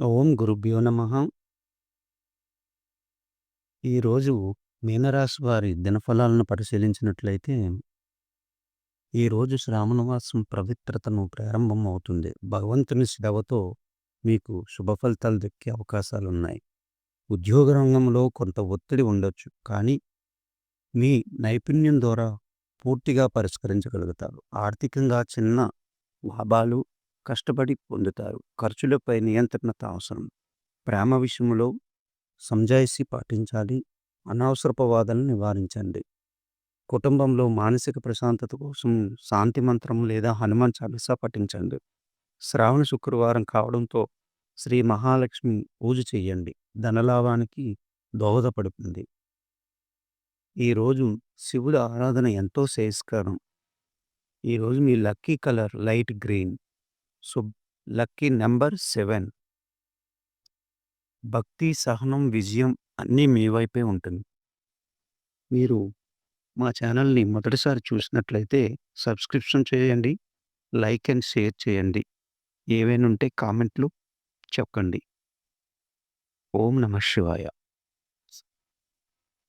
ఓం గురుభ్యో నమ ఈరోజు మీనరాశి వారి దినఫలాలను పరిశీలించినట్లయితే ఈరోజు శ్రావణమాసం పవిత్రతను ప్రారంభం అవుతుంది. భగవంతుని సేవతో మీకు శుభ ఫలితాలు దక్కే అవకాశాలున్నాయి. ఉద్యోగ రంగంలో కొంత ఒత్తిడి ఉండొచ్చు. కానీ మీ నైపుణ్యం ద్వారా పూర్తిగా పరిష్కరించగలుగుతారు. ఆర్థికంగా చిన్న లాభాలు కష్టపడి పొందుతారు. ఖర్చులపై నియంత్రణత అవసరం. ప్రేమ విషయంలో సంజాయిషీ పాటించాలి. అనవసరపు వాదనలు నివారించండి. కుటుంబంలో మానసిక ప్రశాంతత కోసం శాంతి మంత్రం లేదా హనుమాన్ చాలీసా పఠించండి. శ్రావణ శుక్రవారం కావడంతో శ్రీ మహాలక్ష్మి పూజ చేయండి. ధనలాభానికి దోహదపడుతుంది. ఈరోజు శివుడి ఆరాధన ఎంతో శ్రేయస్కరం. ఈరోజు మీ lucky colour light green. So lucky number seven భక్తి, సహనం, విజయం అన్నీ మీ వైపే ఉంటుంది. మీరు మా ఛానల్‌ని మొదటిసారి చూసినట్లయితే సబ్స్క్రిప్షన్ చేయండి. లైక్ అండ్ షేర్ చేయండి. ఏవైనా ఉంటే కామెంట్లు చెప్పండి. ఓం నమ శివాయ.